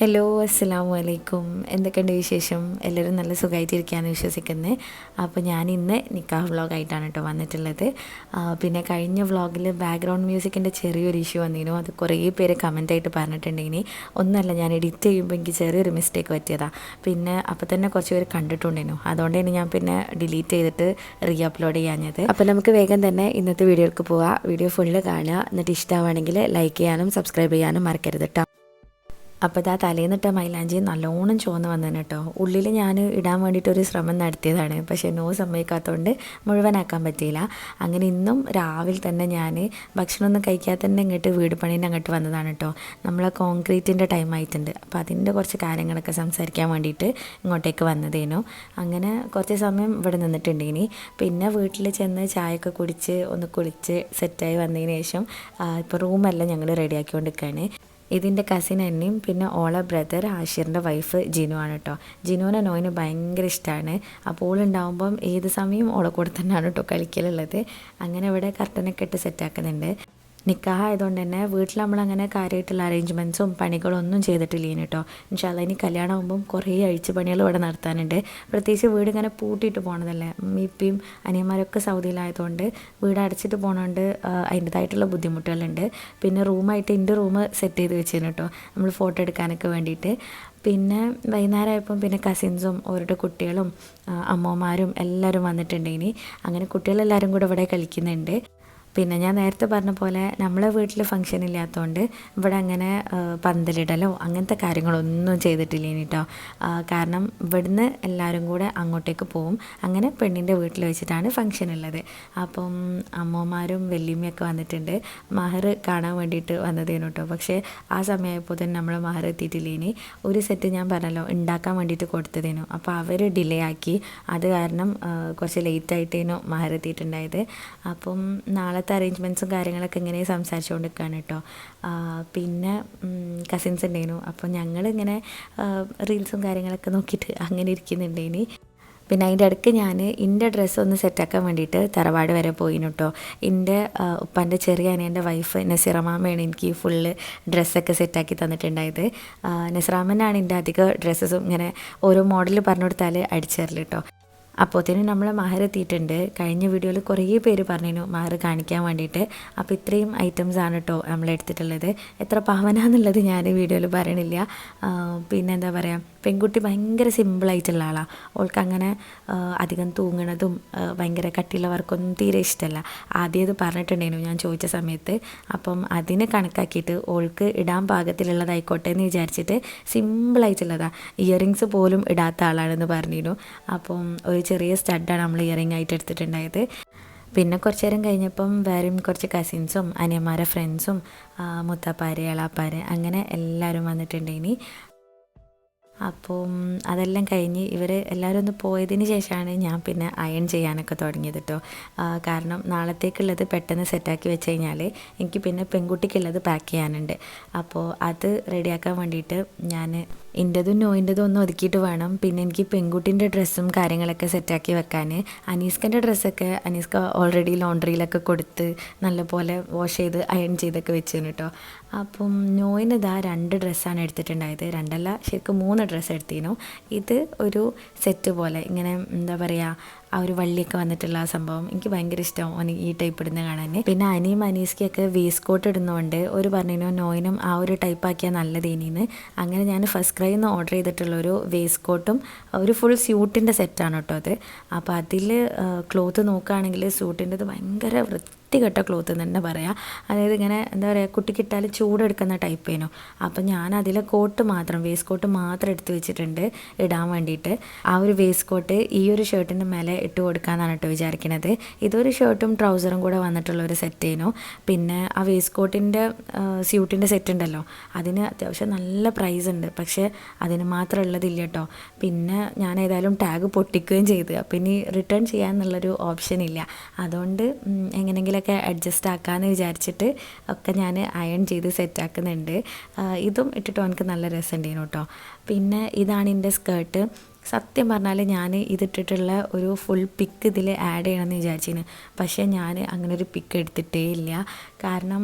Hello അസ്സലാമു വലൈക്കും എന്തൊക്കെയുണ്ട് വിശേഷം? എല്ലാവരും നല്ല സുഖമായിട്ടിരിക്കുകയാണ് വിശ്വസിക്കുന്നത് അപ്പോൾ ഞാൻ ഇന്ന് നിക്കാഹ് വ്ളോഗായിട്ടാണ് കേട്ടോ വന്നിട്ടുള്ളത്. പിന്നെ കഴിഞ്ഞ വ്ളോഗിൽ ബാക്ക്ഗ്രൗണ്ട് മ്യൂസിക്കിന്റെ ചെറിയൊരു ഇഷ്യൂ വന്നിരുന്നു. അത് കുറേ പേര് കമന്റായിട്ട് പറഞ്ഞിട്ടുണ്ടെങ്കിൽ ഒന്നല്ല ഞാൻ എഡിറ്റ് ചെയ്യുമ്പോൾ എനിക്ക് ചെറിയൊരു മിസ്റ്റേക്ക് പറ്റിയതാണ് പിന്നെ അപ്പോൾ തന്നെ കുറച്ച് പേര് കണ്ടിട്ടുണ്ടായിരുന്നു. അതുകൊണ്ട് തന്നെ ഞാൻ പിന്നെ ഡിലീറ്റ് ചെയ്തിട്ട് റീ അപ്ലോഡ് ചെയ്യാഞ്ഞത്. അപ്പോൾ നമുക്ക് വേഗം തന്നെ ഇന്നത്തെ വീഡിയോക്ക് പോവാം. വീഡിയോ ഫുള്ള് കാണുക. എന്നിട്ട് ഇഷ്ടമാണെങ്കിൽ ലൈക്ക് ചെയ്യാനും സബ്സ്ക്രൈബ് ചെയ്യാനും മറക്കരുത് കേട്ടോ അപ്പോൾ ഇതാ തലേന്നിട്ട മൈലാഞ്ചി നല്ലോണം ചുവന്ന് വന്നേനെ കേട്ടോ ഉള്ളിൽ ഞാൻ ഇടാൻ വേണ്ടിയിട്ട് ഒരു ശ്രമം നടത്തിയതാണ്. പക്ഷേ നോ സമ്മതിക്കാത്തതുകൊണ്ട് മുഴുവനാക്കാൻ പറ്റിയില്ല. അങ്ങനെ ഇന്നും രാവിലെ തന്നെ ഞാൻ ഭക്ഷണമൊന്നും കഴിക്കാതെ തന്നെ ഇങ്ങോട്ട് വീട് പണീന്റെ അങ്ങോട്ട് വന്നതാണ് കേട്ടോ നമ്മളെ കോൺക്രീറ്റിന്റെ ടൈം ആയിട്ടുണ്ട്. അപ്പോൾ അതിന്റെ കുറച്ച് കാര്യങ്ങളൊക്കെ സംസാരിക്കാൻ വേണ്ടിയിട്ട് ഇങ്ങോട്ടേക്ക് വന്നതേനു. അങ്ങനെ കുറച്ച് സമയം ഇവിടെ നിന്നിട്ടുണ്ട് ഇനി. പിന്നെ വീട്ടിൽ ചെന്ന് ചായയൊക്കെ കുടിച്ച് ഒന്ന് കുളിച്ച് സെറ്റായി വന്നതിന് ശേഷം ഇപ്പോൾ റൂമെല്ലാം ഞങ്ങൾ റെഡിയാക്കിക്കൊണ്ടിരിക്കുകയാണ് ഇതിന്റെ കസിൻ എന്നെയും പിന്നെ ഓള ബ്രദർ ആഷിറിന്റെ വൈഫ് ജിനു ആണ് കേട്ടോ ജിനുവിനെ നോയിന് ഭയങ്കര ഇഷ്ടമാണ് അപ്പോൾ ഓളുണ്ടാവുമ്പം ഏത് സമയം ഓളെ കൂടെ തന്നെയാണ് കേട്ടോ കളിക്കലുള്ളത്. അങ്ങനെ ഇവിടെ കർട്ടനൊക്കെ ഇട്ട് സെറ്റാക്കുന്നുണ്ട് നിക്കാഹ് ആയതുകൊണ്ട് തന്നെ വീട്ടിൽ നമ്മളങ്ങനെ കാര്യമായിട്ടുള്ള അറേഞ്ച്മെന്റ്സും പണികളൊന്നും ചെയ്തിട്ടില്ലേന് കേട്ടോ ഇൻഷാല്ല ഇനി കല്യാണം ആകുമ്പം കുറേ അഴിച്ച് പണികൾ ഇവിടെ നടത്താനുണ്ട്. പ്രത്യേകിച്ച് വീട് ഇങ്ങനെ പൂട്ടിയിട്ട് പോണതല്ലേ. ഇപ്പിയും അനിയന്മാരൊക്കെ സൗദിയിലായതുകൊണ്ട് വീട് അടച്ചിട്ട് പോകണതുകൊണ്ട് അതിന്റെതായിട്ടുള്ള ബുദ്ധിമുട്ടുകളുണ്ട്. പിന്നെ റൂമായിട്ട് എന്റെ റൂം സെറ്റ് ചെയ്ത് വെച്ചിരുന്നു കേട്ടോ നമ്മൾ ഫോട്ടോ എടുക്കാനൊക്കെ വേണ്ടിയിട്ട് പിന്നെ വൈകുന്നേരമായപ്പം പിന്നെ കസിൻസും അവരുടെ കുട്ടികളും അമ്മമാരും എല്ലാവരും വന്നിട്ടുണ്ട് ഇനി അങ്ങനെ കുട്ടികളെല്ലാവരും കൂടെ ഇവിടെ കളിക്കുന്നുണ്ട്. പിന്നെ ഞാൻ നേരത്തെ പറഞ്ഞ പോലെ നമ്മളെ വീട്ടിൽ ഫംഗ്ഷൻ ഇല്ലാത്തതുകൊണ്ട് ഇവിടെ അങ്ങനെ പന്തലിടലോ അങ്ങനത്തെ കാര്യങ്ങളൊന്നും ചെയ്തിട്ടില്ല കേട്ടോ കാരണം ഇവിടുന്ന് എല്ലാവരും കൂടെ അങ്ങോട്ടേക്ക് പോവും. അങ്ങനെ പെണ്ണിന്റെ വീട്ടിൽ വെച്ചിട്ടാണ് ഫംഗ്ഷൻ ഉള്ളത്. അപ്പം അമ്മമാരും വല്യമ്മയൊക്കെ വന്നിട്ടുണ്ട്. മഹർ കാണാൻ വേണ്ടിയിട്ട് വന്നതേനു കേട്ടോ പക്ഷേ ആ സമയമായപ്പോൾ തന്നെ നമ്മൾ മഹർ എത്തിയിട്ടില്ല ഇനി ഒരു സെറ്റ് ഞാൻ പറഞ്ഞല്ലോ ഉണ്ടാക്കാൻ വേണ്ടിയിട്ട് കൊടുത്തതേനു. അപ്പോൾ അവർ ഡിലേ ആക്കി. അത് കാരണം കുറച്ച് ലേറ്റ് ആയിട്ടേനു മഹർ എത്തിയിട്ടുണ്ടായത്. അപ്പം നാളത്തെ അറേഞ്ച്മെന്റ്സും കാര്യങ്ങളൊക്കെ ഇങ്ങനെ സംസാരിച്ചുകൊണ്ട് നിൽക്കുകയാണ് കേട്ടോ പിന്നെ കസിൻസ് ഉണ്ടായിരുന്നു അപ്പോൾ ഞങ്ങളിങ്ങനെ റീൽസും കാര്യങ്ങളൊക്കെ നോക്കിയിട്ട് അങ്ങനെ ഇരിക്കുന്നുണ്ടേനി. പിന്നെ അതിന്റെ ഇടയ്ക്ക് ഞാൻ എന്റെ ഡ്രസ്സ് ഒന്ന് സെറ്റാക്കാൻ വേണ്ടിയിട്ട് തറവാട് വരെ പോയിന് കേട്ടോ എന്റെ ഉപ്പാന്റെ ചെറിയ അനിയന്റെ വൈഫ് നസിറമാമയാണ് എനിക്ക് ഫുള്ള് ഡ്രസ്സൊക്കെ സെറ്റാക്കി തന്നിട്ടുണ്ടായത്. നസിറാമനാണ് എന്റെ അധികം ഡ്രസ്സസും ഇങ്ങനെ ഓരോ മോഡൽ പറഞ്ഞു കൊടുത്താൽ അടിച്ചു തരൽ കേട്ടോ അപ്പോഴത്തേനും നമ്മൾ മഹർ എത്തിയിട്ടുണ്ട്. കഴിഞ്ഞ വീഡിയോയിൽ കുറേ പേര് പറഞ്ഞിരുന്നു മഹർ കാണിക്കാൻ വേണ്ടിയിട്ട്. അപ്പോൾ ഇത്രയും ഐറ്റംസ് ആണ് കേട്ടോ നമ്മൾ എടുത്തിട്ടുള്ളത് എത്ര പാവനാന്നുള്ളത് ഞാൻ വീഡിയോയിൽ പറയണില്ല. പിന്നെന്താ പറയുക പെൺകുട്ടി ഭയങ്കര സിമ്പിളായിട്ടുള്ള ആളാണ് അവൾക്ക് അങ്ങനെ അധികം തൂങ്ങണതും ഭയങ്കര കട്ടിയുള്ള വർക്കൊന്നും തീരെ ഇഷ്ടമല്ല ആദ്യം ഇത് പറഞ്ഞിട്ടുണ്ടായിരുന്നു ഞാൻ ചോദിച്ച സമയത്ത്. അപ്പം അതിന് കണക്കാക്കിയിട്ട് ഓൾക്ക് ഇടാൻ പാകത്തിലുള്ളതായിക്കോട്ടെ എന്ന് വിചാരിച്ചിട്ട് സിമ്പിളായിട്ടുള്ളതാണ് ഇയറിങ്സ് പോലും ഇടാത്ത ആളാണെന്ന് പറഞ്ഞിരുന്നു. അപ്പം ഒരു ചെറിയ സ്റ്റഡാണ് നമ്മൾ ഇയറിംഗ് ആയിട്ട് എടുത്തിട്ടുണ്ടായത്. പിന്നെ കുറച്ച് നേരം കഴിഞ്ഞപ്പം വേറെയും കുറച്ച് കസിൻസും അനിയന്മാരെ ഫ്രണ്ട്സും മുത്തപ്പാര് എളാപ്പാര് അങ്ങനെ എല്ലാവരും വന്നിട്ടുണ്ട് ഇനി അപ്പം അതെല്ലാം കഴിഞ്ഞ് ഇവർ എല്ലാവരും ഒന്ന് പോയതിന് ശേഷമാണ് ഞാൻ പിന്നെ അയൺ ചെയ്യാനൊക്കെ തുടങ്ങിയത് കേട്ടോ. കാരണം നാളത്തേക്കുള്ളത് പെട്ടെന്ന് സെറ്റാക്കി വെച്ച് കഴിഞ്ഞാൽ എനിക്ക് പിന്നെ പെൺകുട്ടിക്കുള്ളത് പാക്ക് ചെയ്യാനുണ്ട്. അപ്പോൾ അത് റെഡിയാക്കാൻ വേണ്ടിയിട്ട് ഞാൻ എന്റെതും നോയിന്റെതും ഒന്ന് ഒതുക്കിയിട്ട് വേണം. പിന്നെ എനിക്ക് പെൺകുട്ടീന്റെ ഡ്രസ്സും കാര്യങ്ങളൊക്കെ സെറ്റാക്കി വെക്കാൻ അനീസ്കന്റെ ഡ്രസ്സൊക്കെ അനീസ്ക ഓൾറെഡി ലോണ്ടറിയിലൊക്കെ കൊടുത്ത് നല്ലപോലെ വാഷ് ചെയ്ത് അയൺ ചെയ്തൊക്കെ വെച്ചിരുന്നു കേട്ടോ. അപ്പം നോയിന് ഇതാ രണ്ട് ഡ്രസ്സാണ് എടുത്തിട്ടുണ്ടായത്. രണ്ടല്ല ശരിക്കും മൂന്ന് ഡ്രസ്സ് എടുത്തിരുന്നു. ഇത് ഒരു സെറ്റ് പോലെ. ഇങ്ങനെ എന്താ പറയുക ആ ഒരു വള്ളിയൊക്കെ വന്നിട്ടുള്ള ആ സംഭവം എനിക്ക് ഭയങ്കര ഇഷ്ടം ഈ ടൈപ്പ് ഇടുന്ന കാണാൻ പിന്നെ അനിയും അനീസ്ക്കൊക്കെ വേസ്റ്റ് കോട്ട് ഇടുന്നതുകൊണ്ട് ഒരു പറഞ്ഞതിനോ നോയിനും ആ ഒരു ടൈപ്പ് ആക്കിയാൽ നല്ലതേനിന്ന്. അങ്ങനെ ഞാൻ ഫസ്റ്റ് ക്രൈയിൽ നിന്ന് ഓർഡർ ചെയ്തിട്ടുള്ള ഒരു വേസ്റ്റ് കോട്ടും ഒരു ഫുൾ സ്യൂട്ടിന്റെ സെറ്റാണ് കേട്ടോ അത്. അപ്പോൾ അതിൽ ക്ലോത്ത് നോക്കുകയാണെങ്കിൽ സ്യൂട്ടിന്റെത് ഭയങ്കര വൃത്തികെട്ട ക്ലോത്ത് എന്ന് തന്നെ പറയാം. അതായത് ഇങ്ങനെ എന്താ പറയുക കുട്ടിക്കിട്ടാൽ ചൂടെടുക്കുന്ന ടൈപ്പ് ചെയ്യുന്നു അപ്പം ഞാൻ അതിലെ കോട്ട് മാത്രം വേസ്റ്റ് കോട്ട് മാത്രം എടുത്ത് വെച്ചിട്ടുണ്ട് ഇടാൻ വേണ്ടിയിട്ട് ആ ഒരു വേസ്റ്റ് കോട്ട് ഈ ഒരു ഷർട്ടിന്റെ മേലെ ഇട്ട് കൊടുക്കാമെന്നാണ് കേട്ടോ വിചാരിക്കുന്നത് ഇതൊരു ഷർട്ടും ട്രൗസറും കൂടെ വന്നിട്ടുള്ള ഒരു ചെയ്യുന്നു പിന്നെ ആ വേസ്റ്റ് കോട്ടിന്റെ സ്യൂട്ടിന്റെ സെറ്റ് ഉണ്ടല്ലോ. അതിന് അത്യാവശ്യം നല്ല പ്രൈസ് ഉണ്ട്. പക്ഷേ അതിന് മാത്രം ഉള്ളതില്ല കേട്ടോ പിന്നെ ഞാൻ ഏതായാലും ടാഗ് പൊട്ടിക്കുകയും ചെയ്തു. അപ്പം ഇനി റിട്ടേൺ ചെയ്യാന്നുള്ളൊരു ഓപ്ഷൻ ഇല്ല. അതുകൊണ്ട് എങ്ങനെങ്കിലൊക്കെ അഡ്ജസ്റ്റ് ആക്കാമെന്ന് വിചാരിച്ചിട്ട് ഒക്കെ ഞാൻ അയൺ ചെയ്ത് സെറ്റ് ആക്കുന്നുണ്ട്. ഇതും ഇട്ടിട്ട് എനിക്ക് നല്ല രസമുണ്ടായിരുന്നു കേട്ടോ പിന്നെ ഇതാണ് എന്റെ സ്കേർട്ട് സത്യം പറഞ്ഞാൽ ഞാൻ ഇതിട്ടിട്ടുള്ള ഒരു ഫുൾ പിക്ക് ഇതിൽ ആഡ് ചെയ്യണമെന്ന് വിചാരിച്ചിന്. പക്ഷേ ഞാൻ അങ്ങനെ ഒരു പിക്ക് എടുത്തിട്ടേ ഇല്ല കാരണം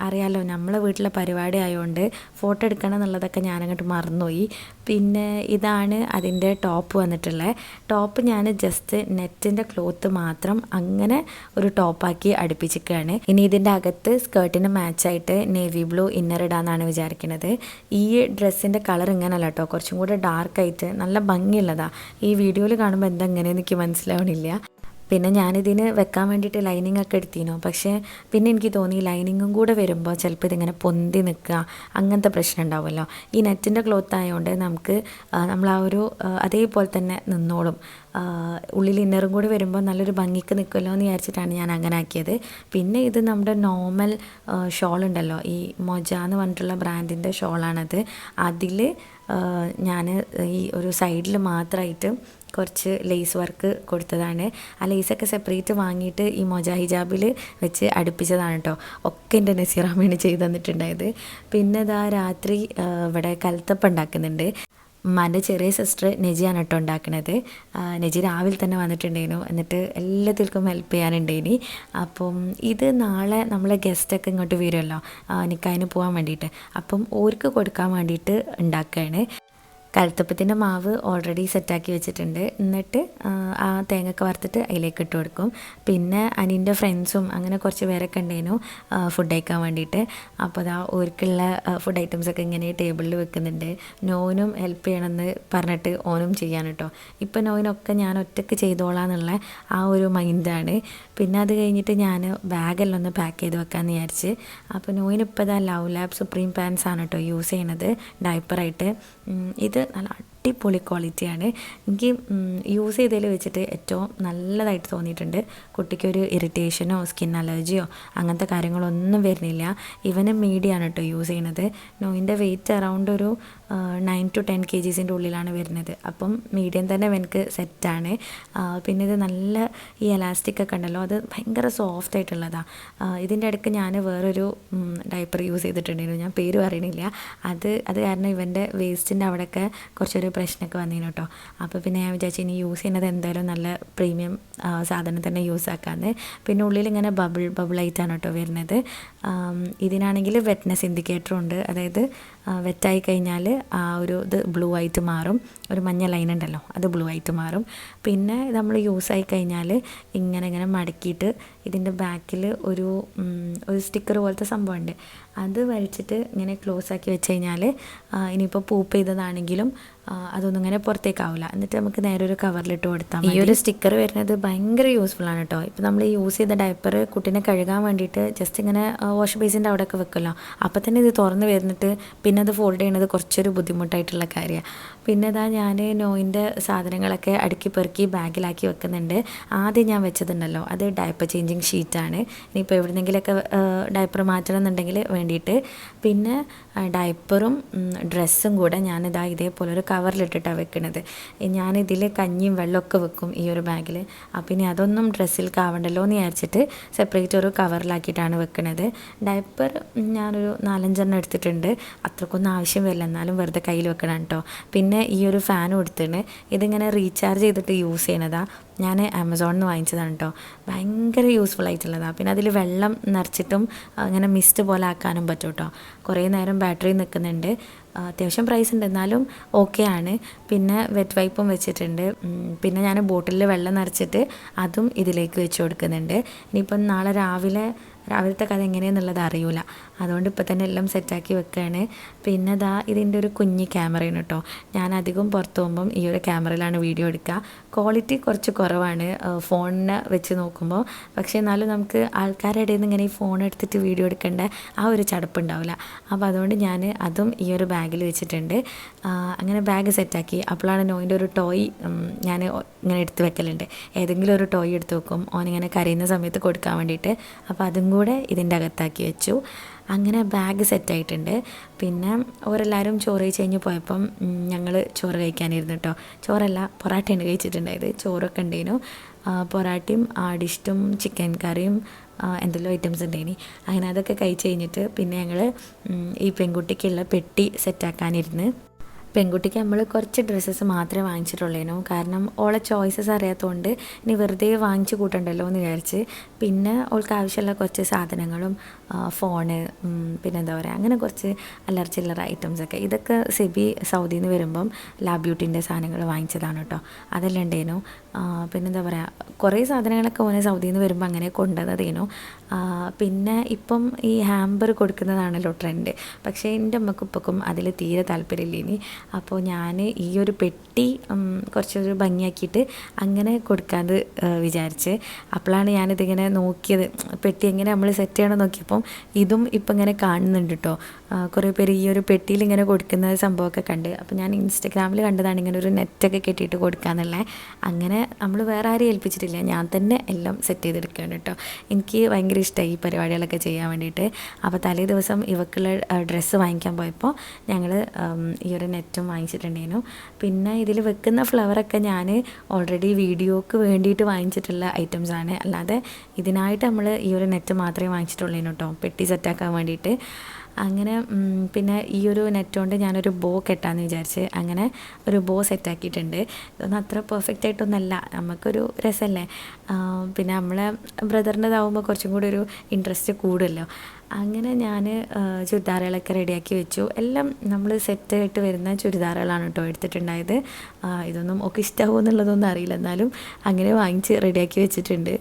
അറിയാലോ നമ്മളെ വീട്ടിലെ പരിപാടി ആയതുകൊണ്ട് ഫോട്ടോ എടുക്കണം എന്നുള്ളതൊക്കെ ഞാനങ്ങോട്ട് മറന്നുപോയി. പിന്നെ ഇതാണ് അതിന്റെ ടോപ്പ് വന്നിട്ടുള്ളത് ടോപ്പ് ഞാൻ ജസ്റ്റ് നെറ്റിന്റെ ക്ലോത്ത് മാത്രം അങ്ങനെ ഒരു ടോപ്പാക്കി അടുപ്പിച്ചിരിക്കുകയാണ് ഇനി ഇതിന്റെ അകത്ത് സ്കേർട്ടിന് മാച്ചായിട്ട് നേവി ബ്ലൂ ഇന്നർ ഇടാന്നാണ് വിചാരിക്കുന്നത് ഈ ഡ്രസ്സിന്റെ കളർ ഇങ്ങനെയല്ല കേട്ടോ കുറച്ചും കൂടെ ഡാർക്കായിട്ട് നല്ല ഭംഗിയുള്ളതാണ് ഈ വീഡിയോയിൽ കാണുമ്പോൾ എന്താ എങ്ങനെയെന്ന് എനിക്ക് മനസ്സിലാവണില്ല. പിന്നെ ഞാനിതിന് വെക്കാൻ വേണ്ടിയിട്ട് ലൈനിങ് ഒക്കെ എടുത്തിനു പക്ഷേ പിന്നെ എനിക്ക് തോന്നി ലൈനിങ്ങും കൂടെ വരുമ്പോൾ ചിലപ്പോൾ ഇതിങ്ങനെ പൊന്തി നിൽക്കുക അങ്ങനത്തെ പ്രശ്നം ഉണ്ടാവുമല്ലോ. ഈ നെറ്റിന്റെ ക്ലോത്ത് ആയതുകൊണ്ട് നമുക്ക് നമ്മൾ ആ ഒരു അതേപോലെ തന്നെ നിന്നോളും. ഉള്ളിൽ ഇന്നറും കൂടെ വരുമ്പോൾ നല്ലൊരു ഭംഗിക്ക് നിൽക്കുമല്ലോ എന്ന് വിചാരിച്ചിട്ടാണ് ഞാൻ അങ്ങനെ ആക്കിയത്. പിന്നെ ഇത് നമ്മുടെ നോർമൽ ഷോൾ ഉണ്ടല്ലോ. ഈ മൊജ എന്ന് പറഞ്ഞിട്ടുള്ള ബ്രാൻഡിന്റെ ഷോളാണത് അതിൽ ഞാൻ ഈ ഒരു സൈഡിൽ മാത്രമായിട്ട് കുറച്ച് ലേസ് വർക്ക് കൊടുത്തതാണ്. ആ ലേസൊക്കെ സെപ്പറേറ്റ് വാങ്ങിയിട്ട് ഈ മൊജ ഹിജാബിൽ വെച്ച് അടുപ്പിച്ചതാണ് കേട്ടോ ഒക്കെ എന്റെ നസീറാമയാണ് ചെയ്തു തന്നിട്ടുണ്ടായത്. പിന്നെ ഇതാ രാത്രി ഇവിടെ കലത്തപ്പം ഉണ്ടാക്കുന്നുണ്ട്. ഉമ്മാന്റെ ചെറിയ സിസ്റ്റർ നെജിയാണ് കേട്ടോ ഉണ്ടാക്കണത്. നെജി രാവിലെ തന്നെ വന്നിട്ടുണ്ടായിരുന്നു. എന്നിട്ട് എല്ലാത്തിൽക്കും ഹെൽപ്പ് ചെയ്യാനുണ്ടായിനി. അപ്പം ഇത് നാളെ നമ്മളെ ഗസ്റ്റൊക്കെ ഇങ്ങോട്ട് വരുമല്ലോ. നിൽക്കാതിന് പോകാൻ വേണ്ടിയിട്ട്. അപ്പം ഓർക്ക് കൊടുക്കാൻ വേണ്ടിയിട്ട് ഉണ്ടാക്കുകയാണ്. കലത്തപ്പത്തിന്റെ മാവ് ഓൾറെഡി സെറ്റാക്കി വെച്ചിട്ടുണ്ട്. എന്നിട്ട് ആ, തേങ്ങയ്ക്ക് വറുത്തിട്ട് അതിലേക്ക് ഇട്ട് കൊടുക്കും. പിന്നെ അനിന്റെ ഫ്രണ്ട്സും അങ്ങനെ കുറച്ച് പേരൊക്കെ ഉണ്ടായിരുന്നു ഫുഡ് കഴിക്കാൻ വേണ്ടിയിട്ട്. അപ്പോൾ അതാ ഓർക്കുള്ള ഫുഡ് ഐറ്റംസൊക്കെ ഇങ്ങനെ ടേബിളിൽ വെക്കുന്നുണ്ട്. നോനും ഹെൽപ്പ് ചെയ്യണമെന്ന് പറഞ്ഞിട്ട് ഓനും ചെയ്യാൻ കേട്ടോ ഇപ്പം നോയിനൊക്കെ ഞാൻ ഒറ്റയ്ക്ക് ചെയ്തോളാം എന്നുള്ള ആ ഒരു മൈൻഡാണ് പിന്നെ അത് കഴിഞ്ഞിട്ട് ഞാൻ ബാഗെല്ലാം ഒന്ന് പാക്ക് ചെയ്ത് വെക്കാമെന്ന് വിചാരിച്ച്. അപ്പോൾ നോയിനിപ്പോൾ ഇതാ ലവ് ലാബ് സുപ്രീം പാൻസ് ആണ് കേട്ടോ യൂസ് ചെയ്യണത്. ഡയപ്പറായിട്ട് ഇത് നല്ല അടിപൊളി ക്വാളിറ്റിയാണ്. എനിക്ക് യൂസ് ചെയ്തതിൽ വെച്ചിട്ട് ഏറ്റവും നല്ലതായിട്ട് തോന്നിയിട്ടുണ്ട്. കുട്ടിക്കൊരു ഇറിറ്റേഷനോ സ്കിൻ അലർജിയോ അങ്ങനത്തെ കാര്യങ്ങളൊന്നും വരുന്നില്ല. ഇവന് മീഡിയാണ് കേട്ടോ യൂസ് ചെയ്യുന്നത് നോയിന്റെ വെയിറ്റ് അറൗണ്ട് ഒരു നയൻ ടു ടെൻ കെ ജീസിന്റെ ഉള്ളിലാണ് വരുന്നത്. അപ്പം മീഡിയം തന്നെ എനിക്ക് സെറ്റാണ് പിന്നെ ഇത് നല്ല ഈ എലാസ്റ്റിക് ഒക്കെ ഉണ്ടല്ലോ അത് ഭയങ്കര സോഫ്റ്റ് ആയിട്ടുള്ളതാണ് ഇതിന്റെ ഇടയ്ക്ക് ഞാൻ വേറൊരു ഡയപ്പർ യൂസ് ചെയ്തിട്ടുണ്ടായിരുന്നു. ഞാൻ പേര് പറയണില്ല. അത് അത് കാരണം ഇവന്റെ വേസ്റ്റിന്റെ അവിടെയൊക്കെ കുറച്ചൊരു പ്രശ്നമൊക്കെ വന്നിരുന്നു കേട്ടോ അപ്പോൾ പിന്നെ ഞാൻ വിചാരിച്ചു ഇനി യൂസ് ചെയ്യുന്നത് എന്തായാലും നല്ല പ്രീമിയം സാധനം തന്നെ യൂസ് ആക്കാമെന്ന് പിന്നെ ഉള്ളിൽ ഇങ്ങനെ ബബിൾ ബബിളായിട്ടാണ് കേട്ടോ വരുന്നത്. ഇതിനാണെങ്കിൽ വെറ്റ്നസ് ഇൻഡിക്കേറ്ററും ഉണ്ട്. അതായത് വെറ്റായി കഴിഞ്ഞാൽ ആ ഒരു ഇത് ബ്ലൂ ആയിട്ട് മാറും. ഒരു മഞ്ഞ ലൈൻ ഉണ്ടല്ലോ അത് ബ്ലൂ ആയിട്ട് മാറും. പിന്നെ നമ്മൾ യൂസ് ആയി കഴിഞ്ഞാൽ ഇങ്ങനെ ഇങ്ങനെ മടക്കിയിട്ട് ഇതിന്റെ ബാക്കിൽ ഒരു ഒരു സ്റ്റിക്കർ പോലത്തെ സംഭവമുണ്ട് അത് വലിച്ചിട്ട് ഇങ്ങനെ ക്ലോസ് ആക്കി വെച്ച് കഴിഞ്ഞാൽ ഇനിയിപ്പോൾ പൂപ്പ് ചെയ്തതാണെങ്കിലും അതൊന്നും ഇങ്ങനെ പുറത്തേക്കാവില്ല എന്നിട്ട് നമുക്ക് നേരെ ഒരു കവറിലിട്ട് കൊടുത്താൽ ഈ ഒരു സ്റ്റിക്കർ വരുന്നത് ഭയങ്കര യൂസ്ഫുൾ ആണ് കേട്ടോ ഇപ്പോൾ നമ്മൾ യൂസ് ചെയ്ത ഡയപ്പർ കുട്ടീനെ കഴുകാൻ വേണ്ടിയിട്ട് ജസ്റ്റ് ഇങ്ങനെ വാഷ് ബേസിന്റെ അവിടെയൊക്കെ വെക്കുമല്ലോ അപ്പോൾ തന്നെ ഇത് തുറന്ന് വരുന്നിട്ട് പിന്നെ അത് ഫോൾഡ് ചെയ്യുന്നത് കുറച്ചൊരു ബുദ്ധിമുട്ടായിട്ടുള്ള കാര്യമാണ് പിന്നെ ഇതാ ഞാൻ നോയിന്റെ സാധനങ്ങളൊക്കെ അടുക്കി പെറുക്കി ബാഗിലാക്കി വെക്കുന്നുണ്ട്. ആദ്യം ഞാൻ വെച്ചതുണ്ടല്ലോ. അത് ഡയപ്പർ ചേഞ്ചിങ് ഷീറ്റാണ് ഇനിയിപ്പോൾ എവിടെന്നെങ്കിലൊക്കെ ഡയപ്പർ മാറ്റണം എന്നുണ്ടെങ്കിൽ വേണ്ടിയിട്ട്. പിന്നെ ഡയപ്പറും ഡ്രസ്സും കൂടെ ഞാനിതാ ഇതേപോലെ ഒരു കവറിലിട്ടിട്ടാണ് വെക്കുന്നത് ഞാനിതിൽ കഞ്ഞിയും വെള്ളമൊക്കെ വെക്കും ഈ ഒരു ബാഗിൽ അപ്പം ഇനി അതൊന്നും ഡ്രസ്സിൽ കാവണ്ടല്ലോ എന്ന് വിചാരിച്ചിട്ട് സെപ്പറേറ്റ് ഒരു കവറിലാക്കിയിട്ടാണ് വെക്കുന്നത് ഡയപ്പർ ഞാനൊരു നാലഞ്ചെണ്ണം എടുത്തിട്ടുണ്ട്. അത്രക്കൊന്നും ആവശ്യം വരില്ല. എന്നാലും വെറുതെ കയ്യിൽ വെക്കണം കേട്ടോ പിന്നെ ഈ ഒരു ഫാനും എടുത്തിട്ടുണ്ട് ഇതിങ്ങനെ റീചാർജ് ചെയ്തിട്ട് യൂസ് ചെയ്യണതാണ് ഞാൻ ആമസോണിൽ നിന്ന് വാങ്ങിച്ചതാണ് കേട്ടോ ഭയങ്കര യൂസ്ഫുൾ ആയിട്ടുള്ളതാണ് പിന്നെ അതിൽ വെള്ളം നിറച്ചിട്ടും അങ്ങനെ മിസ്റ്റ് പോലെ ആക്കാനും പറ്റും കേട്ടോ കുറേ നേരം ബാറ്ററി നിൽക്കുന്നുണ്ട് അത്യാവശ്യം പ്രൈസ് ഉണ്ട്. എന്നാലും ഓക്കെ ആണ്. പിന്നെ വെറ്റ് വൈപ്പും വെച്ചിട്ടുണ്ട്. പിന്നെ ഞാൻ ബോട്ടിലിൽ വെള്ളം നിറച്ചിട്ട് അതും ഇതിലേക്ക് വെച്ച് കൊടുക്കുന്നുണ്ട്. ഇനിയിപ്പം നാളെ രാവിലെ രാവിലത്തെ കഥ എങ്ങനെയെന്നുള്ളത് അറിയൂല. അതുകൊണ്ട് ഇപ്പോൾ തന്നെ എല്ലാം സെറ്റാക്കി വെക്കുകയാണ് പിന്നെ ഇതാ ഇതിന്റെ ഒരു കുഞ്ഞ് ക്യാമറയാണ് കേട്ടോ ഞാൻ അധികം പുറത്ത് പോകുമ്പം ഈ ഒരു ക്യാമറയിലാണ് വീഡിയോ എടുക്കുക ക്വാളിറ്റി കുറച്ച് കുറവാണ് ഫോണിനെ വെച്ച് നോക്കുമ്പോൾ പക്ഷേ എന്നാലും നമുക്ക് ആൾക്കാരുടെ ഇടയിൽ നിന്ന് ഇങ്ങനെ ഈ ഫോൺ എടുത്തിട്ട് വീഡിയോ എടുക്കേണ്ട ആ ഒരു ചടപ്പുണ്ടാവില്ല അപ്പോൾ അതുകൊണ്ട് ഞാൻ അതും ഈ ഒരു ബാഗിൽ വെച്ചിട്ടുണ്ട്. അങ്ങനെ ബാഗ് സെറ്റാക്കി അപ്പോഴാണ് നോയിന്റെ ഒരു ടോയ് ഞാൻ ഇങ്ങനെ എടുത്ത് വെക്കലുണ്ട്. ഏതെങ്കിലും ഒരു ടോയ് എടുത്ത് വെക്കും. ഓനിങ്ങനെ കരയുന്ന സമയത്ത് കൊടുക്കാൻ വേണ്ടിയിട്ട്. അപ്പോൾ അതും കൂടെ ഇതിന്റെ അകത്താക്കി വെച്ചു. അങ്ങനെ ബാഗ് സെറ്റായിട്ടുണ്ട് പിന്നെ ഓരെല്ലാവരും ചോറ് കഴിച്ച് കഴിഞ്ഞ് പോയപ്പം ഞങ്ങൾ ചോറ് കഴിക്കാനിരുന്നു കേട്ടോ ചോറല്ല പൊറാട്ടയാണ് കഴിച്ചിട്ടുണ്ടായത്. ചോറൊക്കെ ഉണ്ടായിരുന്നു. പൊറാട്ടയും ആടിഷ്ടും ചിക്കൻ കറിയും എന്തെല്ലോ ഐറ്റംസ് ഉണ്ടായിനി. അങ്ങനെ അതൊക്കെ കഴിച്ച് കഴിഞ്ഞിട്ട് പിന്നെ ഞങ്ങൾ ഈ പെൺകുട്ടിക്കുള്ള പെട്ടി സെറ്റാക്കാനിരുന്ന് പെൺകുട്ടിക്ക് നമ്മൾ കുറച്ച് ഡ്രസ്സസ് മാത്രമേ വാങ്ങിച്ചിട്ടുള്ളേനു. കാരണം ഓളെ ചോയ്സസ് അറിയാത്തതുകൊണ്ട് ഇനി വെറുതെ വാങ്ങിച്ചു കൂട്ടണ്ടല്ലോ എന്ന് വിചാരിച്ച്. പിന്നെ ഓൾക്ക് ആവശ്യമുള്ള കുറച്ച് സാധനങ്ങളും ഫോണ് പിന്നെ എന്താ പറയുക അങ്ങനെ കുറച്ച് അല്ലറ ചില്ലറ ഐറ്റംസൊക്കെ ഇതൊക്കെ സെബി സൗദിയിൽ നിന്ന് വരുമ്പം ലാ ബ്യൂട്ടിന്റെ സാധനങ്ങൾ വാങ്ങിച്ചതാണ് കേട്ടോ അതെല്ലാം ഉണ്ടേനു. പിന്നെന്താ പറയുക കുറേ സാധനങ്ങളൊക്കെ ഓനെ സൗദിയിൽ നിന്ന് വരുമ്പോൾ അങ്ങനെ കൊണ്ടുവന്നതേനു പിന്നെ ഇപ്പം ഈ ഹാമ്പർ കൊടുക്കുന്നതാണല്ലോ ട്രെൻഡ്. പക്ഷേ എന്റെ അമ്മക്കും ഉപ്പക്കും അതിൽ തീരെ താല്പര്യമില്ല ഇനി അപ്പോൾ ഞാൻ ഈ ഒരു പെട്ടി കുറച്ചൊരു ഭംഗിയാക്കിയിട്ട് അങ്ങനെ കൊടുക്കാമെന്ന് വിചാരിച്ച്. അപ്പോഴാണ് ഞാനിതിങ്ങനെ നോക്കിയത്. പെട്ടി എങ്ങനെ നമ്മൾ സെറ്റ് ചെയ്യണം നോക്കിയപ്പം ഇതും ഇപ്പം ഇങ്ങനെ കാണുന്നുണ്ട് കേട്ടോ കുറേ പേര് ഈ ഒരു പെട്ടിയിൽ ഇങ്ങനെ കൊടുക്കുന്ന സംഭവമൊക്കെ കണ്ട്. അപ്പോൾ ഞാൻ ഇൻസ്റ്റഗ്രാമിൽ കണ്ടതാണ് ഇങ്ങനെ ഒരു നെറ്റൊക്കെ കെട്ടിയിട്ട് കൊടുക്കാന്നുള്ള. അങ്ങനെ നമ്മൾ വേറെ ആരെയും ഏൽപ്പിച്ചിട്ടില്ല. ഞാൻ തന്നെ എല്ലാം സെറ്റ് ചെയ്തെടുക്കുകയാണ് കേട്ടോ. എനിക്ക് ഭയങ്കര ഇഷ്ടമായി ഈ പരിപാടികളൊക്കെ ചെയ്യാൻ വേണ്ടിയിട്ട്. അപ്പോൾ തലേ ദിവസം ഇവക്കുള്ള ഡ്രസ്സ് വാങ്ങിക്കാൻ പോയപ്പോൾ ഞങ്ങൾ ഈ ഒരു നെറ്റും വാങ്ങിച്ചിട്ടുണ്ടായിരുന്നു. പിന്നെ ഇതിൽ വെക്കുന്ന ഫ്ലവറൊക്കെ ഞാൻ ഓൾറെഡി വീഡിയോക്ക് വേണ്ടിയിട്ട് വാങ്ങിച്ചിട്ടുള്ള ഐറ്റംസാണ് അല്ലാതെ ഇതിനായിട്ട് നമ്മൾ ഈ ഒരു നെറ്റ് മാത്രമേ വാങ്ങിച്ചിട്ടുള്ളൂ കേട്ടോ പെട്ടി സെറ്റാക്കാൻ വേണ്ടിയിട്ട്. അങ്ങനെ പിന്നെ ഈ ഒരു നെറ്റ് കൊണ്ട് ഞാനൊരു ബോ കെട്ടാന്ന് വിചാരിച്ച് അങ്ങനെ ഒരു ബോ സെറ്റാക്കിയിട്ടുണ്ട് ഇതൊന്നും അത്ര പെർഫെക്റ്റ് ആയിട്ടൊന്നല്ല. നമുക്കൊരു രസമല്ലേ പിന്നെ നമ്മളെ ബ്രദറിന്റെതാവുമ്പോൾ കുറച്ചും കൂടി ഒരു ഇൻട്രസ്റ്റ് കൂടുമല്ലോ അങ്ങനെ ഞാൻ ചുരിദാറുകളൊക്കെ റെഡിയാക്കി വെച്ചു. എല്ലാം നമ്മൾ സെറ്റായിട്ട് വരുന്ന ചുരിദാറുകളാണ് കേട്ടോ എടുത്തിട്ടുണ്ടായത്. ഇതൊന്നും ഒക്കെ ഇഷ്ടമാവും എന്നുള്ളതൊന്നും അറിയില്ല. എന്നാലും അങ്ങനെ വാങ്ങിച്ച് റെഡിയാക്കി വെച്ചിട്ടുണ്ട്.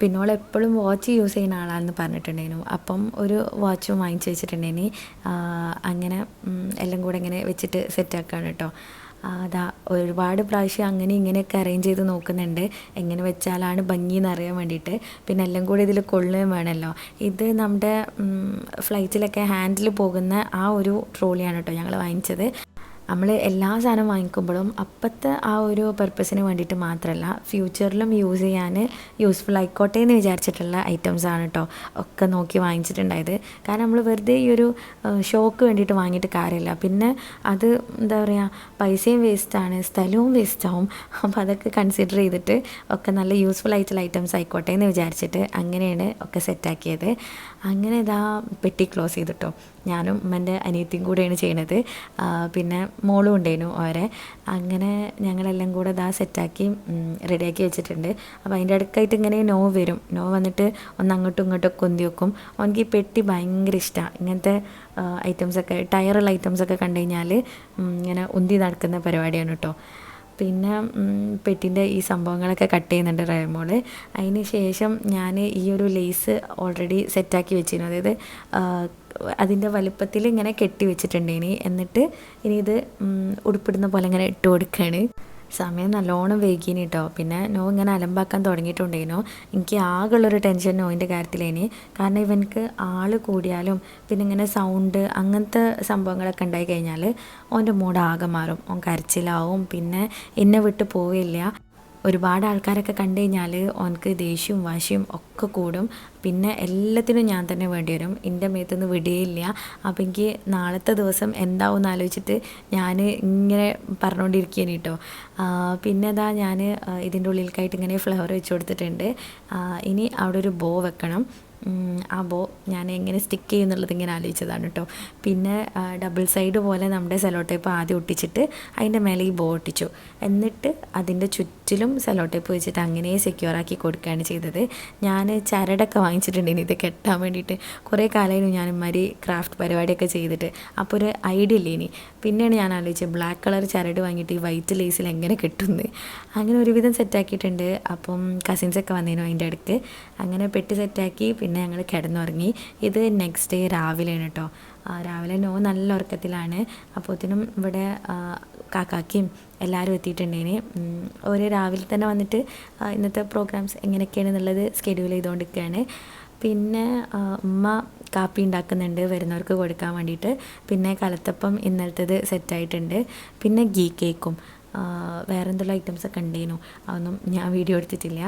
പിന്നെ ഓൾ എപ്പോഴും വാച്ച് യൂസ് ചെയ്യുന്ന ആളാണെന്ന് പറഞ്ഞിട്ടുണ്ടായിരുന്നു. അപ്പം ഒരു വാച്ച് വാങ്ങിച്ച് വെച്ചിട്ടുണ്ടായിനി. അങ്ങനെ എല്ലാം കൂടെ ഇങ്ങനെ വെച്ചിട്ട് സെറ്റാക്കാണ് കേട്ടോ അതാ ഒരുപാട് പ്രാവശ്യം അങ്ങനെ ഇങ്ങനെയൊക്കെ അറേഞ്ച് ചെയ്ത് നോക്കുന്നുണ്ട്. എങ്ങനെ വെച്ചാലാണ് ഭംഗി എന്ന് അറിയാൻ വേണ്ടിയിട്ട്. പിന്നെ എല്ലാം കൂടി ഇതിൽ കൊള്ളുകയും വേണമല്ലോ ഇത് നമ്മുടെ ഫ്ലൈറ്റിലൊക്കെ ഹാൻഡിൽ പോകുന്ന ആ ഒരു ട്രോളിയാണ് കേട്ടോ ഞങ്ങൾ വാങ്ങിച്ചത്. നമ്മൾ എല്ലാ സാധനം വാങ്ങിക്കുമ്പോഴും അപ്പോഴത്തെ ആ ഒരു പർപ്പസിന് വേണ്ടിയിട്ട് മാത്രമല്ല ഫ്യൂച്ചറിലും യൂസ് ചെയ്യാൻ യൂസ്ഫുൾ ആയിക്കോട്ടെ എന്ന് വിചാരിച്ചിട്ടുള്ള ഐറ്റംസ് ആണ് കേട്ടോ ഒക്കെ നോക്കി വാങ്ങിച്ചിട്ടുണ്ടായത്. കാരണം നമ്മൾ വെറുതെ ഈ ഒരു ഷോക്ക് വേണ്ടിയിട്ട് വാങ്ങിയിട്ട് കാര്യമില്ല പിന്നെ അത് എന്താ പറയുക പൈസയും വേസ്റ്റാണ് സ്ഥലവും വേസ്റ്റാവും അപ്പോൾ അതൊക്കെ കൺസിഡർ ചെയ്തിട്ട് ഒക്കെ നല്ല യൂസ്ഫുൾ ആയിട്ടുള്ള ഐറ്റംസ് ആയിക്കോട്ടെ എന്ന് വിചാരിച്ചിട്ട് അങ്ങനെയാണ് ഒക്കെ സെറ്റാക്കിയത് അങ്ങനെ ഇതാ പെട്ടി ക്ലോസ് ചെയ്തിട്ടോ. ഞാനും എന്റെ അനിയത്തിയും കൂടെയാണ് ചെയ്യണത്. പിന്നെ മോളും ഉണ്ടായിരുന്നു അവരെ. അങ്ങനെ ഞങ്ങളെല്ലാം കൂടെ ഇതാ സെറ്റാക്കി റെഡിയാക്കി വെച്ചിട്ടുണ്ട്. അപ്പോൾ അതിന്റെ അടുക്കായിട്ട് ഇങ്ങനെ നോ വരും. നോ വന്നിട്ട് ഒന്ന് അങ്ങോട്ടും ഇങ്ങോട്ടും കൊന്തി വെക്കും. അവനക്ക് ഈ പെട്ടി ഭയങ്കര ഇഷ്ടമാണ് ഇങ്ങനത്തെ ഐറ്റംസൊക്കെ ടയറുള്ള ഐറ്റംസൊക്കെ കണ്ടു കഴിഞ്ഞാൽ ഇങ്ങനെ ഉന്തി നടക്കുന്ന പരിപാടിയാണ് കേട്ടോ. പിന്നെ പെട്ടിന്റെ ഈ സംഭവങ്ങളൊക്കെ കട്ട് ചെയ്യുന്നുണ്ട് റേമോൾ അതിന് ശേഷം ഞാൻ ഈ ഒരു ലേസ് ഓൾറെഡി സെറ്റാക്കി വെച്ചിരുന്നു. അതായത് അതിന്റെ വലുപ്പത്തിൽ ഇങ്ങനെ കെട്ടി വെച്ചിട്ടുണ്ട് ഇനി എന്നിട്ട് ഇനി ഇത് ഉടുപ്പിടുന്ന പോലെ ഇങ്ങനെ ഇട്ട് കൊടുക്കുകയാണ് സമയം നല്ലോണം വൈകീനി കേട്ടോ പിന്നെ നോ ഇങ്ങനെ അലമ്പാക്കാൻ തുടങ്ങിയിട്ടുണ്ടേനോ. എനിക്ക് ആകെയുള്ളൊരു ടെൻഷൻ നോയിന്റെ കാര്യത്തിലേനി. കാരണം ഇവനക്ക് ആൾ കൂടിയാലും പിന്നെ ഇങ്ങനെ സൗണ്ട് അങ്ങനത്തെ സംഭവങ്ങളൊക്കെ ഉണ്ടായി കഴിഞ്ഞാൽ ഓന്റെ മൂഡ് ആകെ മാറും. ഓൻ കരച്ചിലാവും. പിന്നെ എന്നെ വിട്ട് പോവില്ല ഒരുപാട് ആൾക്കാരൊക്കെ കണ്ടു കഴിഞ്ഞാൽ ഓനക്ക് ദേഷ്യവും വാശിയും ഒക്കെ കൂടും. പിന്നെ എല്ലാത്തിനും ഞാൻ തന്നെ വേണ്ടി വരും. എന്റെ മേത്തൊന്നും വിടുകയില്ല അപ്പം എനിക്ക് നാളത്തെ ദിവസം എന്താവും ആലോചിച്ചിട്ട് ഞാൻ ഇങ്ങനെ പറഞ്ഞുകൊണ്ടിരിക്കുകയാണ് കേട്ടോ പിന്നെ അതാ ഞാൻ ഇതിന്റെ ഉള്ളിലേക്കായിട്ട് ഇങ്ങനെ ഫ്ലവർ വെച്ച് കൊടുത്തിട്ടുണ്ട്. ഇനി അവിടെ ഒരു ബോ വെക്കണം. ബോ ഞാൻ എങ്ങനെ സ്റ്റിക്ക് ചെയ്യുന്നുള്ളത് ഇങ്ങനെ ആലോചിച്ചതാണ് കേട്ടോ പിന്നെ ഡബിൾ സൈഡ് പോലെ നമ്മുടെ സെലോ ടേപ്പ് ആദ്യം ഒട്ടിച്ചിട്ട് അതിന്റെ മേലെ ഈ ബോ ഒട്ടിച്ചു. എന്നിട്ട് അതിന്റെ ചുറ്റിലും സെലോ ടേപ്പ് വെച്ചിട്ട് അങ്ങനെ സെക്യൂർ ആക്കി കൊടുക്കുകയാണ് ചെയ്തത്. ഞാൻ ചരടൊക്കെ വാങ്ങിച്ചിട്ടുണ്ട് ഇനി ഇത് കെട്ടാൻ വേണ്ടിയിട്ട്. കുറേ കാലമായിരുന്നു ഞാൻ ഇമാതിരി ക്രാഫ്റ്റ് പരിപാടിയൊക്കെ ചെയ്തിട്ട്. അപ്പോൾ ഒരു ഐഡിയ ഇല്ല ഇനി? പിന്നെയാണ് ഞാൻ ആലോചിച്ചത് ബ്ലാക്ക് കളർ ചരട് വാങ്ങിയിട്ട് ഈ വൈറ്റ് ലേസിൽ എങ്ങനെ കിട്ടുന്നത് അങ്ങനെ ഒരുവിധം സെറ്റാക്കിയിട്ടുണ്ട് അപ്പം കസിൻസൊക്കെ വന്നേനു അതിന്റെ അടുത്ത്. അങ്ങനെ പെട്ടി സെറ്റാക്കി പിന്നെ ഞങ്ങൾ കിടന്നുറങ്ങി. ഇത് നെക്സ്റ്റ് ഡേ രാവിലെയാണ് കേട്ടോ രാവിലെ നോ നല്ല ഉറക്കത്തിലാണ്. അപ്പോഴത്തേനും ഇവിടെ കാക്കാക്കിയും എല്ലാവരും എത്തിയിട്ടുണ്ടേന്. ഒരു രാവിലെ തന്നെ വന്നിട്ട് ഇന്നത്തെ പ്രോഗ്രാംസ് എങ്ങനെയൊക്കെയാണെന്നുള്ളത് സ്കെഡ്യൂൾ ചെയ്തുകൊണ്ടിരിക്കുകയാണ് പിന്നെ ഉമ്മ കാപ്പി ഉണ്ടാക്കുന്നുണ്ട് വരുന്നവർക്ക് കൊടുക്കാൻ വേണ്ടിയിട്ട്. പിന്നെ കലത്തപ്പം ഇന്നലത്തേത് സെറ്റായിട്ടുണ്ട് പിന്നെ ഗീ കേക്കും വേറെ എന്തെല്ലാം ഐറ്റംസൊക്കെ ഉണ്ടേനു. അതൊന്നും ഞാൻ വീഡിയോ എടുത്തിട്ടില്ല.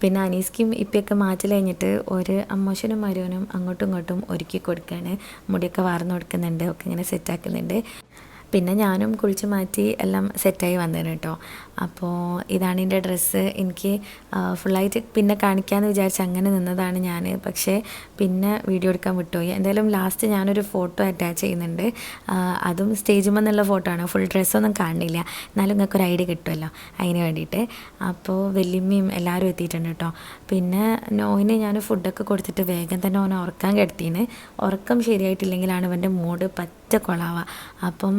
പിന്നെ അനീസ്ക്കും ഇപ്പൊക്കെ മാറ്റി കഴിഞ്ഞിട്ട് ഒരു അമ്മോശനും മരുവനും അങ്ങോട്ടും ഇങ്ങോട്ടും ഒരുക്കി കൊടുക്കുകയാണ് മുടിയൊക്കെ വാർന്നു കൊടുക്കുന്നുണ്ട് ഒക്കെ ഇങ്ങനെ സെറ്റാക്കുന്നുണ്ട് പിന്നെ ഞാനും കുളിച്ച് മാറ്റി എല്ലാം സെറ്റായി വന്നേനെ കേട്ടോ അപ്പോൾ ഇതാണ് എന്റെ ഡ്രസ്സ്. എനിക്ക് ഫുള്ളായിട്ട് പിന്നെ കാണിക്കാമെന്ന് വിചാരിച്ച് അങ്ങനെ നിന്നതാണ് ഞാൻ പക്ഷേ പിന്നെ വീഡിയോ എടുക്കാൻ വിട്ടുപോയി. എന്തായാലും ലാസ്റ്റ് ഞാനൊരു ഫോട്ടോ അറ്റാച്ച് ചെയ്യുന്നുണ്ട്. അതും സ്റ്റേജിൽ നിന്നുള്ള ഫോട്ടോ ആണ്. ഫുൾ ഡ്രസ്സൊന്നും കാണില്ല. എന്നാലും നിങ്ങൾക്ക് ഒരു ഐഡിയ കിട്ടുമല്ലോ അതിന് വേണ്ടിയിട്ട്. അപ്പോൾ വലിയമ്മയും എല്ലാവരും എത്തിയിട്ടുണ്ട് കേട്ടോ പിന്നെ നോയിന് ഞാൻ ഫുഡൊക്കെ കൊടുത്തിട്ട് വേഗം തന്നെ ഓനെ ഉറക്കാൻ കിടത്തിന് ഉറക്കം ശരിയായിട്ടില്ലെങ്കിലാണ് ഇവന്റെ മൂഡ് പറ്റ കൊളാവുക. അപ്പം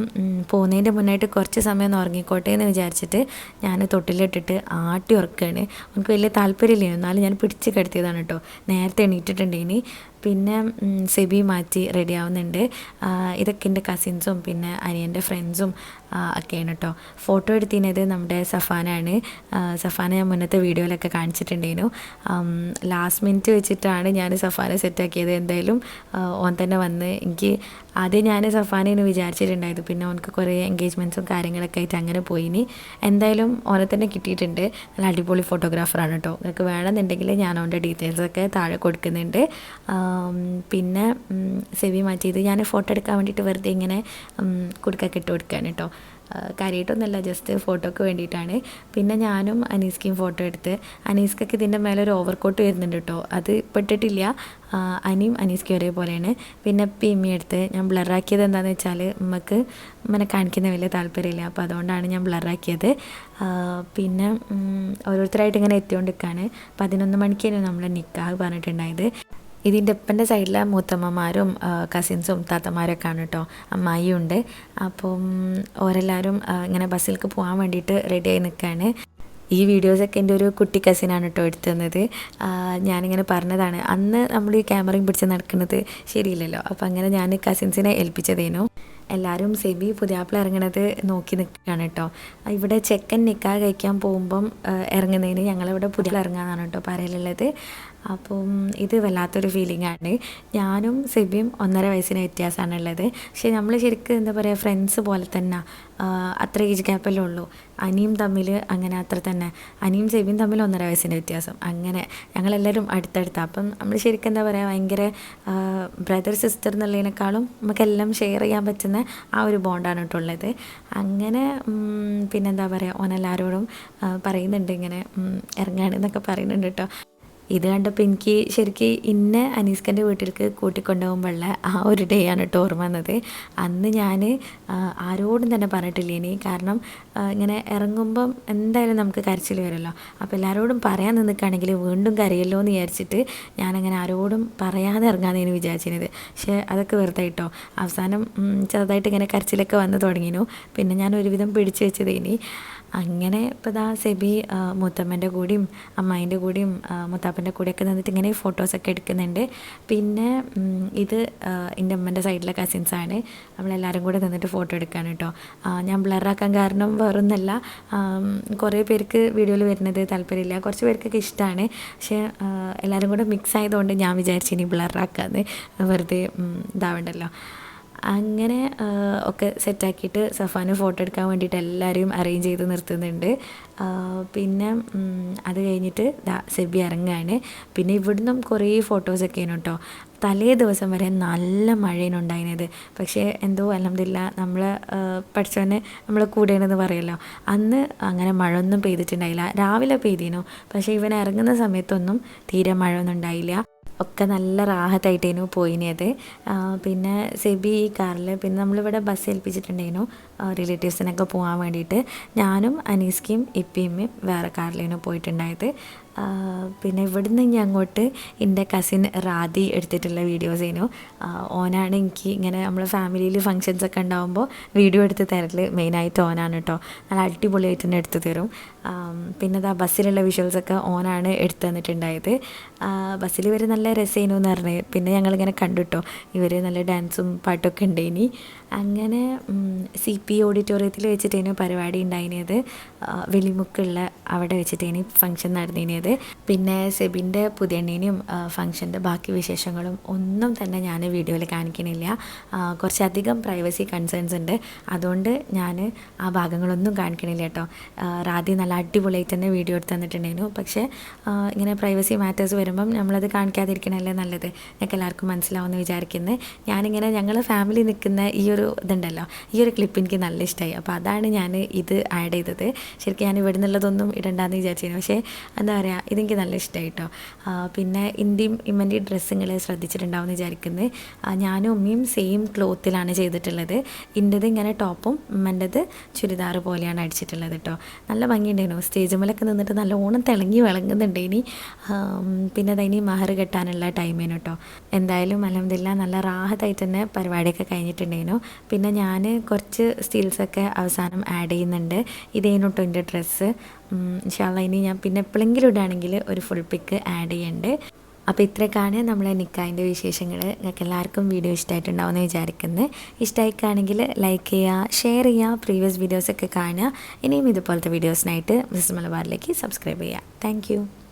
പോകുന്നതിന്റെ മുന്നായിട്ട് കുറച്ച് സമയം ഒന്ന് ഉറങ്ങിക്കോട്ടെ എന്ന് വിചാരിച്ചിട്ട് ഞാൻ തൊട്ടിലിട്ടിട്ട് ആട്ടി ഉറക്കുകയാണ് എനിക്ക് വലിയ താല്പര്യമില്ല. എന്നാലും ഞാൻ പിടിച്ച് കിടത്തിയതാണ് കേട്ടോ. നേരത്തെ എണീറ്റിട്ടുണ്ടേനി. പിന്നെ സെബി മാറ്റി റെഡി ആവുന്നുണ്ട് ഇതൊക്കെ എന്റെ കസിൻസും പിന്നെ അനിയന്റെ ഫ്രണ്ട്സും ഒക്കെയാണ് കേട്ടോ ഫോട്ടോ എടുത്തിനത് നമ്മുടെ സഫാനാണ്. സഫാന ഞാൻ മുന്നത്തെ വീഡിയോയിലൊക്കെ കാണിച്ചിട്ടുണ്ടായിരുന്നു. ലാസ്റ്റ് മിനിറ്റ് വെച്ചിട്ടാണ് ഞാൻ സഫാനെ സെറ്റാക്കിയത് എന്തായാലും ഓൻ തന്നെ വന്ന് എനിക്ക് ആദ്യം ഞാൻ സഫാനെന്ന് വിചാരിച്ചിട്ടുണ്ടായത് പിന്നെ ഓനക്ക് കുറേ എൻഗേജ്മെന്റ്സും കാര്യങ്ങളൊക്കെ ആയിട്ട് അങ്ങനെ പോയിനി. എന്തായാലും ഓനെ തന്നെ കിട്ടിയിട്ടുണ്ട്. നല്ല അടിപൊളി ഫോട്ടോഗ്രാഫറാണ് കേട്ടോ നിങ്ങൾക്ക് വേണമെന്നുണ്ടെങ്കിൽ ഞാൻ അവന്റെ ഡീറ്റെയിൽസൊക്കെ താഴെ കൊടുക്കുന്നുണ്ട്. പിന്നെ സെവി മാറ്റിയത് ഞാൻ ഫോട്ടോ എടുക്കാൻ വേണ്ടിയിട്ട് വെറുതെ ഇങ്ങനെ കുടുക്കൊക്കെ ഇട്ട് കൊടുക്കുകയാണ് കേട്ടോ കാര്യമായിട്ടൊന്നുമല്ല ജസ്റ്റ് ഫോട്ടോക്ക് വേണ്ടിയിട്ടാണ്. പിന്നെ ഞാനും അനീസ്കയും ഫോട്ടോ എടുത്ത് അനീസ്കൊക്കെ ഇതിന്റെ മേലെ ഒരു ഓവർ കോട്ട് വരുന്നുണ്ട് കേട്ടോ അത് ഇപ്പിട്ടിട്ടില്ല അനിയും അനീസ്കയും ഒരേപോലെയാണ്. പിന്നെ പിമ്മി എടുത്ത് ഞാൻ ബ്ലറാക്കിയത് എന്താണെന്ന് വെച്ചാൽ നമുക്ക് ഇങ്ങനെ കാണിക്കുന്ന വലിയ താല്പര്യമില്ല. അപ്പോൾ അതുകൊണ്ടാണ് ഞാൻ ബ്ലറാക്കിയത് പിന്നെ ഓരോരുത്തരായിട്ട് ഇങ്ങനെ എത്തിക്കൊണ്ടിരിക്കുകയാണ് പതിനൊന്ന് മണിക്കായിരുന്നു നമ്മൾ നിക്കാഹ് പറഞ്ഞിട്ടുണ്ടായത്. ഇതിന്റെ ഇപ്പന്റെ സൈഡിലെ മൂത്തമ്മമാരും കസിൻസും താത്തമാരൊക്കെ ആണ് കേട്ടോ അമ്മായി ഉണ്ട്. അപ്പം ഓരെല്ലാവരും ഇങ്ങനെ ബസ്സിലേക്ക് പോകാൻ വേണ്ടിയിട്ട് റെഡിയായി നിൽക്കുകയാണ് ഈ വീഡിയോസൊക്കെ എന്റെ ഒരു കുട്ടി കസിനാണ് കേട്ടോ എടുത്തു തന്നത്. ഞാനിങ്ങനെ പറഞ്ഞതാണ് അന്ന് നമ്മൾ ഈ ക്യാമറയും പിടിച്ച് നടക്കുന്നത് ശരിയില്ലല്ലോ. അപ്പോൾ അങ്ങനെ ഞാൻ കസിൻസിനെ ഏൽപ്പിച്ചതേനു. എല്ലാവരും സെബി പുതിയാപ്പിള ഇറങ്ങണത് നോക്കി നിൽക്കുകയാണ് കേട്ടോ ഇവിടെ ചെക്കൻ നിൽക്കാതെ കഴിക്കാൻ പോകുമ്പം ഇറങ്ങുന്നതിന് ഞങ്ങളിവിടെ പുതിയ ഇറങ്ങാന്നാണ് കേട്ടോ പറയലുള്ളത്. അപ്പം ഇത് വല്ലാത്തൊരു ഫീലിംഗ് ആണ്. ഞാനും സെബിയും ഒന്നര വയസ്സിന് വ്യത്യാസമാണുള്ളത്. പക്ഷേ നമ്മൾ ശരിക്കും എന്താ പറയുക ഫ്രണ്ട്സ് പോലെ തന്നെ അത്ര ഏജ് ഗ്യാപ്പല്ലേ ഉള്ളൂ. അനിയും തമ്മിൽ അങ്ങനെ അത്ര തന്നെ. അനിയും സെബിയും തമ്മിൽ ഒന്നര വയസ്സിന്റെ വ്യത്യാസം. അങ്ങനെ ഞങ്ങളെല്ലാവരും അടുത്തടുത്ത. അപ്പം നമ്മൾ ശരിക്കും എന്താ പറയുക ഭയങ്കര ബ്രദർ സിസ്റ്റർ എന്നുള്ളതിനേക്കാളും നമുക്കെല്ലാം ഷെയർ ചെയ്യാൻ പറ്റുന്ന ആ ഒരു ബോണ്ടാണ് കേട്ടോ ഉള്ളത്. അങ്ങനെ പിന്നെന്താ പറയുക ഓനെല്ലാവരോടും പറയുന്നുണ്ട് ഇങ്ങനെ ഉം, ഇറങ്ങാണെന്നൊക്കെ പറയുന്നുണ്ട് കേട്ടോ. ഇത് കണ്ടപ്പോൾ എനിക്ക് ശരിക്കും ഇന്ന അനീസ്കന്റെ വീട്ടിലേക്ക് കൂട്ടിക്കൊണ്ടുപോകുമ്പോഴുള്ള ആ ഒരു ഡേ ആണ് കേട്ടോ ഓർമ്മ വന്നത്. അന്ന് ഞാൻ ആരോടും തന്നെ പറഞ്ഞിട്ടില്ല ഇനി? കാരണം ഇങ്ങനെ ഇറങ്ങുമ്പം എന്തായാലും നമുക്ക് കരച്ചിൽ വരുമല്ലോ അപ്പോൾ എല്ലാവരോടും പറയാൻ നിന്നിക്കുകയാണെങ്കിൽ വീണ്ടും കരയല്ലോ എന്ന് വിചാരിച്ചിട്ട് ഞാനങ്ങനെ ആരോടും പറയാതെ ഇറങ്ങാമെന്ന് വിചാരിച്ചിരുന്നത്. പക്ഷേ അതൊക്കെ വെറുതെ കേട്ടോ അവസാനം ചെറുതായിട്ട് ഇങ്ങനെ കരച്ചിലൊക്കെ വന്ന് തുടങ്ങിനു. പിന്നെ ഞാൻ ഒരുവിധം പിടിച്ചു വെച്ചത് ഇനി അങ്ങനെ ഇപ്പോൾ ദാ സെബി മുത്തമ്മന്റെ കൂടിയും അമ്മായിന്റെ കൂടിയും മുത്താപ്പന്റെ കൂടെയൊക്കെ നിന്നിട്ട് ഇങ്ങനെ ഫോട്ടോസൊക്കെ എടുക്കുന്നുണ്ട്. പിന്നെ ഇത് എന്റെ അമ്മന്റെ സൈഡിലെ കസിൻസാണ് നമ്മളെല്ലാവരും കൂടെ നിന്നിട്ട് ഫോട്ടോ എടുക്കുകയാണ് കേട്ടോ ഞാൻ ബ്ലറാക്കാൻ കാരണം വേറൊന്നല്ല. കുറേ പേർക്ക് വീഡിയോയിൽ വരുന്നത് താല്പര്യമില്ല. കുറച്ച് പേർക്കൊക്കെ ഇഷ്ടമാണ് പക്ഷേ എല്ലാവരും കൂടെ മിക്സ് ആയതുകൊണ്ട് ഞാൻ വിചാരിച്ചു ഇനി ബ്ലറാക്കാന്ന് വെറുതെ ഇതാവണ്ടല്ലോ. അങ്ങനെ ഒക്കെ സെറ്റാക്കിയിട്ട് സഫാന് ഫോട്ടോ എടുക്കാൻ വേണ്ടിയിട്ട് എല്ലാവരെയും അറേഞ്ച് ചെയ്ത് നിർത്തുന്നുണ്ട്. പിന്നെ അത് കഴിഞ്ഞിട്ട് ദാ സെബി ഇറങ്ങുകയാണ് പിന്നെ ഇവിടുന്നും കുറേ ഫോട്ടോസൊക്കെ ആണ് കേട്ടോ തലേ ദിവസം വരെ നല്ല മഴയാണ് ഉണ്ടായിരുന്നത്. പക്ഷേ എന്തോ അലഹമില്ല നമ്മൾ പഠിച്ചവനെ നമ്മളെ കൂടെയാണെന്ന് പറയല്ലോ. അന്ന് അങ്ങനെ മഴ ഒന്നും പെയ്തിട്ടുണ്ടായില്ല. രാവിലെ പെയ്തിനു. പക്ഷേ ഇവൻ ഇറങ്ങുന്ന സമയത്തൊന്നും തീരെ മഴ ഒന്നും ഉണ്ടായില്ല. ഒക്കെ നല്ല റാഹത്തായിട്ടേനു പോയിനത്. പിന്നെ സെബി ഈ കാറിൽ പിന്നെ നമ്മളിവിടെ ബസ് ഏൽപ്പിച്ചിട്ടുണ്ടായിരുന്നു റിലേറ്റീവ്സിനൊക്കെ പോകാൻ വേണ്ടിയിട്ട് ഞാനും അനീസ്കയും ഇപ്പിയമ്മയും വേറെ കാറിലേനു പോയിട്ടുണ്ടായത്. പിന്നെ ഇവിടുന്ന് ഇനി അങ്ങോട്ട് എന്റെ കസിൻ റാദി എടുത്തിട്ടുള്ള വീഡിയോസേനു ഓനാണ് എനിക്ക് ഇങ്ങനെ നമ്മളെ ഫാമിലിയിൽ ഫങ്ഷൻസ് ഒക്കെ ഉണ്ടാകുമ്പോൾ വീഡിയോ എടുത്ത് തരൽ മെയിനായിട്ട് ഓനാണ് കേട്ടോ നല്ല അടിപൊളിയായിട്ട് തന്നെ എടുത്തു തരും. പിന്നെ അതാ ബസ്സിലുള്ള വിഷ്വൽസൊക്കെ ഓനാണ് എടുത്തു തന്നിട്ടുണ്ടായത്. ബസ്സിൽ ഇവർ നല്ല രസേനു എന്ന് പറഞ്ഞ്. പിന്നെ ഞങ്ങളിങ്ങനെ കണ്ടു കേട്ടോ ഇവർ നല്ല ഡാൻസും പാട്ടൊക്കെ ഉണ്ടേനി. അങ്ങനെ സി പി ഓഡിറ്റോറിയത്തിൽ വെച്ചിട്ടേനു പരിപാടി ഉണ്ടായിരുന്നത് വെളിമുക്കുള്ള അവിടെ വെച്ചിട്ടേനി ഫംഗ്ഷൻ നടന്നിരുന്നത് പിന്നെ സെബിന്റെ പുതിയണ്ണീനെയും ഫംഗ്ഷന്റെ ബാക്കി വിശേഷങ്ങളും ഒന്നും തന്നെ ഞാൻ വീഡിയോയിൽ കാണിക്കണില്ല. കുറച്ചധികം പ്രൈവസി കൺസേൺസ് ഉണ്ട്. അതുകൊണ്ട് ഞാൻ ആ ഭാഗങ്ങളൊന്നും കാണിക്കണില്ല കേട്ടോ. റാദി നല്ല അടിപൊളിയായിട്ട് തന്നെ വീഡിയോ എടുത്ത് തന്നിട്ടുണ്ടായിരുന്നു. പക്ഷേ ഇങ്ങനെ പ്രൈവസി മാറ്റേഴ്സ് വരുമ്പം നമ്മളത് കാണിക്കാതിരിക്കണല്ലേ നല്ലത്? ഞങ്ങൾക്ക് എല്ലാവർക്കും മനസ്സിലാവുമെന്ന് വിചാരിക്കുന്നത് ഞാനിങ്ങനെ ഞങ്ങൾ ഫാമിലി നിൽക്കുന്ന ഈ ഒരു ഇതുണ്ടല്ലോ ഈ ഒരു ക്ലിപ്പ് എനിക്ക് നല്ല ഇഷ്ടമായി അപ്പോൾ അതാണ് ഞാൻ ഇത് ആഡ് ചെയ്തത്. ശരിക്കും ഞാൻ ഇവിടെ നിന്നുള്ളതൊന്നും ഇടണ്ടെന്ന് വിചാരിച്ചിരുന്നു. പക്ഷേ എന്താ പറയുക ഇതെനിക്ക് നല്ല ഇഷ്ടമായി കേട്ടോ പിന്നെ ഇന്ത്യയും ഇമ്മന്റെ ഡ്രസ്സുകൾ ശ്രദ്ധിച്ചിട്ടുണ്ടാവും എന്ന് വിചാരിക്കുന്നത് ഞാനും ഉമ്മയും സെയിം ക്ലോത്തിലാണ് ചെയ്തിട്ടുള്ളത്. ഇന്റെത് ഇങ്ങനെ ടോപ്പും ഉമ്മന്റെത് ചുരിദാർ പോലെയാണ് അടിച്ചിട്ടുള്ളത് കേട്ടോ നല്ല ഭംഗിയുണ്ടായിരുന്നു. സ്റ്റേജ് മേലൊക്കെ നിന്നിട്ട് നല്ല ഓണം തിളങ്ങി വിളങ്ങുന്നുണ്ട് ഇനി. പിന്നെ അതിനി മഹർ കെട്ടാനുള്ള ടൈമേനു കേട്ടോ എന്തായാലും അലഹമില്ല നല്ല റാഹത്തായിട്ട് തന്നെ പരിപാടിയൊക്കെ കഴിഞ്ഞിട്ടുണ്ടായിരുന്നു. പിന്നെ ഞാൻ കുറച്ച് സ്റ്റിൽസൊക്കെ അവസാനം ആഡ് ചെയ്യുന്നുണ്ട്. ഇതേനു കേട്ടോ എന്റെ ഡ്രസ്സ് ഇൻഷാല്ല ഇനി ഞാൻ പിന്നെ എപ്പോഴെങ്കിലും ഇടുകയാണെങ്കിൽ ഒരു ഫുൾ പിക്ക് ആഡ് ചെയ്യുന്നുണ്ട് അപ്പോൾ ഇത്രയൊക്കെയാണ് നമ്മളെ നിക്കായിന്റെ വിശേഷങ്ങൾ. നിങ്ങൾക്ക് എല്ലാവർക്കും വീഡിയോ ഇഷ്ടമായിട്ടുണ്ടാവുമെന്ന് വിചാരിക്കുന്നത് ഇഷ്ടമായിക്കാണെങ്കിൽ ലൈക്ക് ചെയ്യുക ഷെയർ ചെയ്യുക പ്രീവിയസ് വീഡിയോസൊക്കെ കാണുക. ഇനിയും ഇതുപോലത്തെ വീഡിയോസിനായിട്ട് മിസ് മലബാറിലേക്ക് സബ്സ്ക്രൈബ് ചെയ്യുക. താങ്ക്